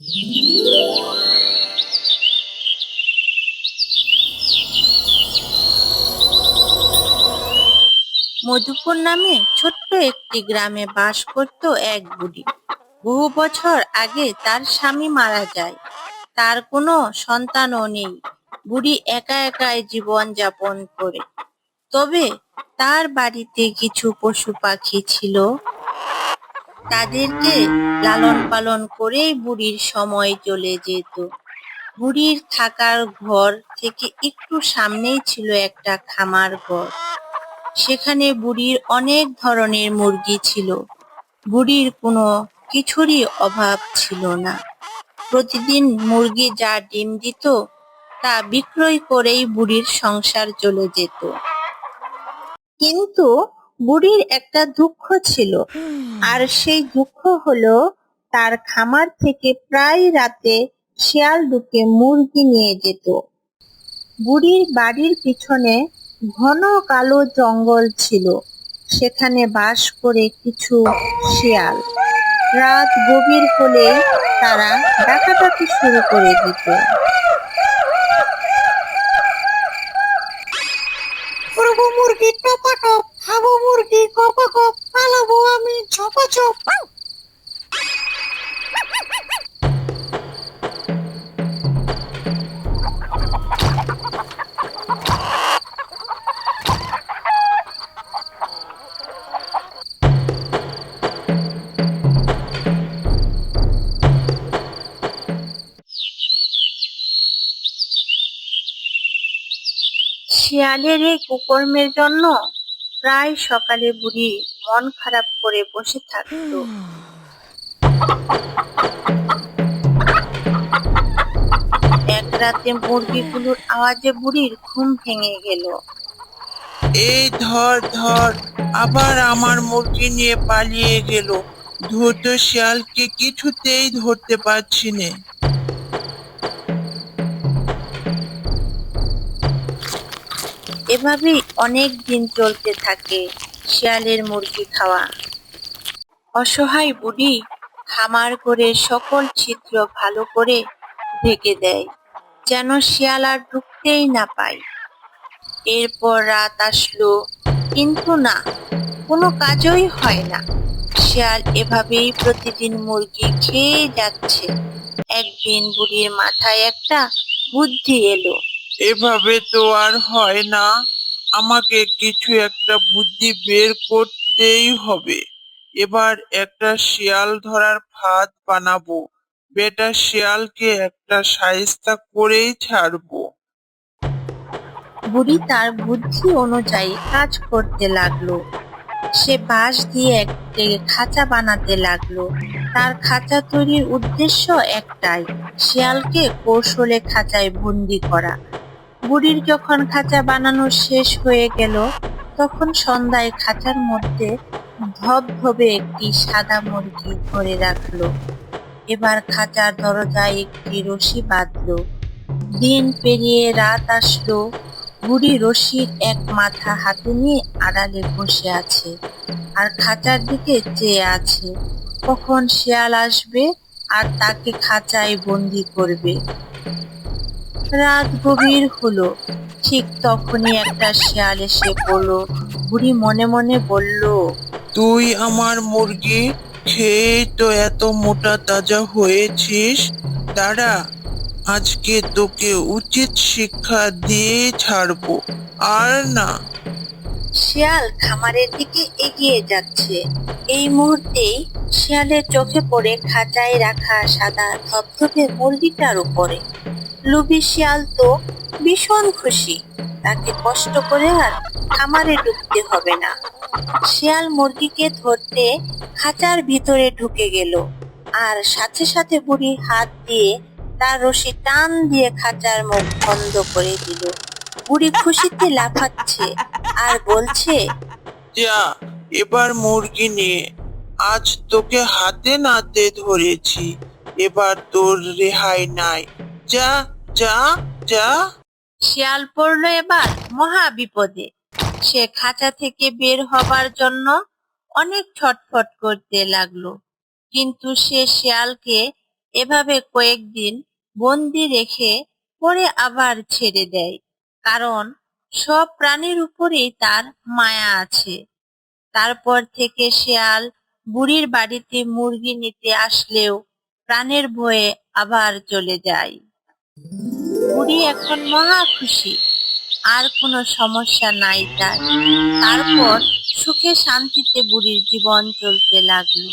মধুপুর নামে ছোট্ট একটি গ্রামে বাস করত এক বুড়ি। বহু বছর আগে তার স্বামী মারা যায়। তার কোনো সন্তানও নেই। বুড়ি একা একাই জীবন যাপন করে। তবে তার বাড়িতে কিছু পশু পাখি ছিল। তাদেরকে লালন পালন করেই বুড়ির সময় চলে যেত। বুড়ির থাকার ঘর থেকে একটু সামনেই ছিল একটা খামার ঘর। সেখানে বুড়ির অনেক ধরনের মুরগি ছিল। বুড়ির কোনো কিছুরই অভাব ছিল না। প্রতিদিন মুরগি যা ডিম দিত, তা বিক্রয় করেই বুড়ির সংসার চলে যেত। কিন্তু বুড়ির একটা দুঃখ ছিল। আর সেই দুঃখ হলো, তার খামার থেকে প্রায় রাতে শিয়াল দুকে মুরগি নিয়ে যেত। বুড়ির বাড়ির পিছনে ঘন কালো জঙ্গল ছিল। সেখানে বাস করে কিছু শিয়াল। রাত গভীর হলে তারা ডাকাডাকি শুরু করে দিত। করব মুরগি টপা টপ খাব মুরগি কপা কপ পালাবো আমি ঝপা চপ শিয়ালের এই কুকর্মের জন্য প্রায় সকালে বুড়ি মন খারাপ করে বসে থাকতো। এক রাতে মুরগিগুলোর আওয়াজে বুড়ির ঘুম ভেঙে গেল। এই ধর ধর, আবার আমার মুরগি নিয়ে পালিয়ে গেল। ধূর্ত শিয়ালকে কিছুতেই ধরতে পারছি না। এভাবেই অনেক দিন চলতে থাকে শিয়ালের মুরগি খাওয়া। অসহায় বুড়ি খামার করে সকল ছিদ্র ভালো করে ঢেকে দেয়, যেন শিয়াল আর ঢুকতেই না পায়। এরপর রাত আসলো, কিন্তু না, কোনো কাজই হয় না। শিয়াল এভাবেই প্রতিদিন মুরগি খেয়ে যাচ্ছে। একদিন বুড়ির মাথায় একটা বুদ্ধি এলো। এভাবে তো আর হয় না। আমাকে কিছু একটা বুদ্ধি বের করতেই হবে। এবার একটা শিয়াল ধরার ফাঁদ বানাবো। বেটা শিয়ালকে একটা সায়স্তা করেই ছাড়বো। বুড়ি তার বুদ্ধি অনুযায়ী কাজ করতে লাগল। সে বাঁশ দিয়ে একটি খাঁচা বানাতে লাগল। তার খাঁচা তৈরির উদ্দেশ্য একটাই, শিয়ালকে কৌশলে খাঁচায় বন্দি করা। বুড়ির যখন খাঁচা বানানো শেষ হয়ে গেল, তখন সন্ধ্যায় খাঁচার মধ্যে ধবধবে একটি সাদা মুরগি ধরে রাখল। এবার খাঁচার দরজায় একটি রশি বাঁধলো। দিন পেরিয়ে রাত আসলো। বুড়ি রশির এক মাথা হাতে নিয়ে আড়ালে বসে আছে আর খাঁচার দিকে চেয়ে আছে। কখন শিয়াল আসবে আর তাকে খাঁচায় বন্দি করবে। রাত গভীর হলো। ঠিক তখনই একটা শিয়াল এসে পড়ল বুড়ি মনে মনে বলল তুই আমার মুরগি খেয়ে তো এত মোটা তাজা হয়েছিস। দাঁড়া আজকে তোকে উচিত শিক্ষা দিয়ে ছাড়বো আর না। শিয়াল খামারের দিকে এগিয়ে যাচ্ছে। এই মুহূর্তেই শিয়ালের চোখে পড়ে খাঁচায় রাখা সাদা ধবধবে মুরগিটার উপরে। লুবি শিয়াল তো ভীষণ খুশি। তাকে কষ্ট করে আর খামারে ঢুকতে হবে না। শিয়াল মুরগিকে ধরতে খাঁচার ভিতরে ঢুকে গেল আর সাথে সাথে বুড়ি হাত দিয়ে তার রশি টান দিয়ে খাঁচার মুখ বন্ধ করে দিল। বুড়ি খুশিতে লাফাচ্ছে আর বলছে যা এবার মুরগি নিয়ে আজ তোকে হাতে নাতে ধরেছি। এবার তোর রেহাই নাই। যা যা যা। শিয়াল পড়ল এবার মহা বিপদে। সে খাঁচা থেকে বের হবার জন্য অনেক ছটফট করতে লাগল। কিন্তু সে শিয়ালকে এভাবে কয়েকদিন বন্দি রেখে পরে আবার ছেড়ে দেয়। কারণ সব প্রাণীর উপরেই তার মায়া আছে। তারপর থেকে শেয়াল বুড়ির বাড়িতে মুরগি নিতে আসলেও প্রাণের ভয়ে আবার চলে যায়। বুড়ি এখন মহা খুশি, আর কোনো সমস্যা নাই তার। তারপর সুখে শান্তিতে বুড়ির জীবন চলতে লাগল।